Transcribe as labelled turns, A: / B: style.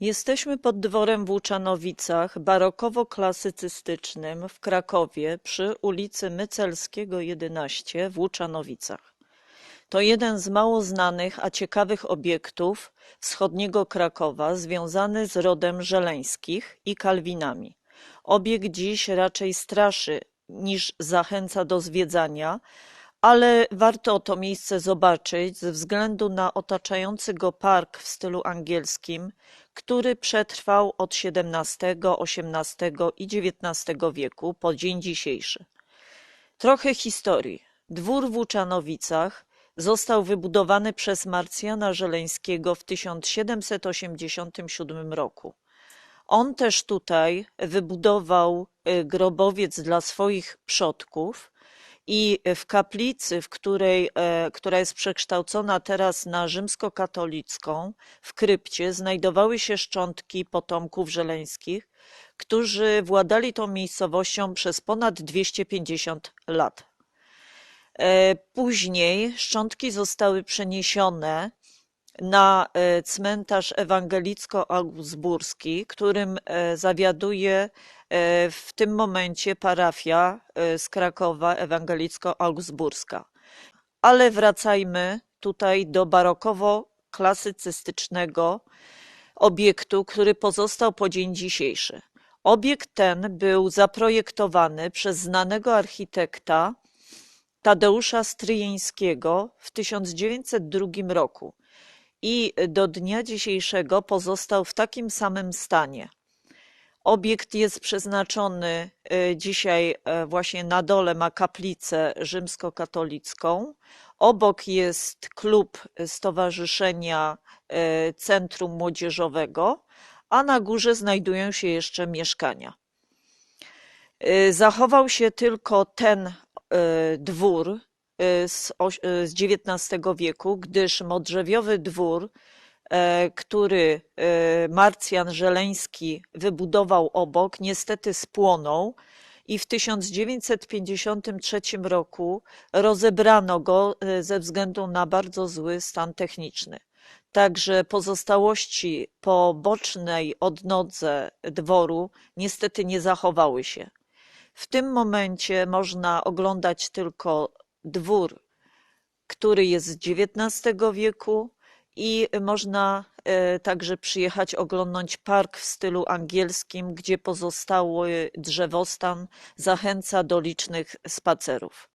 A: Jesteśmy pod dworem w Łuczanowicach, barokowo-klasycystycznym w Krakowie przy ulicy Mycelskiego 11 w Łuczanowicach. To jeden z mało znanych, a ciekawych obiektów wschodniego Krakowa związany z rodem Żeleńskich i Kalwinami. Obiekt dziś raczej straszy niż zachęca do zwiedzania, ale warto to miejsce zobaczyć ze względu na otaczający go park w stylu angielskim, który przetrwał od XVII, XVIII i XIX wieku po dzień dzisiejszy. Trochę historii. Dwór w Łuczanowicach został wybudowany przez Marcjana Żeleńskiego w 1787 roku. On też tutaj wybudował y, grobowiec dla swoich przodków i w kaplicy, w której, e, która jest przekształcona teraz na rzymskokatolicką, w krypcie znajdowały się szczątki potomków żeleńskich, którzy władali tą miejscowością przez ponad 250 lat. E, Później szczątki zostały przeniesione na e, cmentarz ewangelicko-augsburski, którym zawiaduje w tym momencie parafia e, z Krakowa ewangelicko-augsburska. Ale wracajmy tutaj do barokowo-klasycystycznego obiektu, który pozostał po dzień dzisiejszy. Obiekt ten był zaprojektowany przez znanego architekta Tadeusza Stryjeńskiego w 1902 roku i do dnia dzisiejszego pozostał w takim samym stanie. Obiekt jest przeznaczony y, dzisiaj e, właśnie na dole ma kaplicę rzymskokatolicką. Obok jest klub Stowarzyszenia e, Centrum Młodzieżowego, a na górze znajdują się jeszcze mieszkania. Y, Zachował się tylko ten dwór z XIX wieku, gdyż modrzewiowy dwór, e, który e, Marcjan Żeleński wybudował obok, niestety spłonął i w 1953 roku rozebrano go e, ze względu na bardzo zły stan techniczny. Także pozostałości po bocznej odnodze dworu niestety nie zachowały się. W tym momencie można oglądać tylko dwór, który jest z XIX wieku i można e, także przyjechać oglądać park w stylu angielskim, gdzie pozostały drzewostan zachęca do licznych spacerów.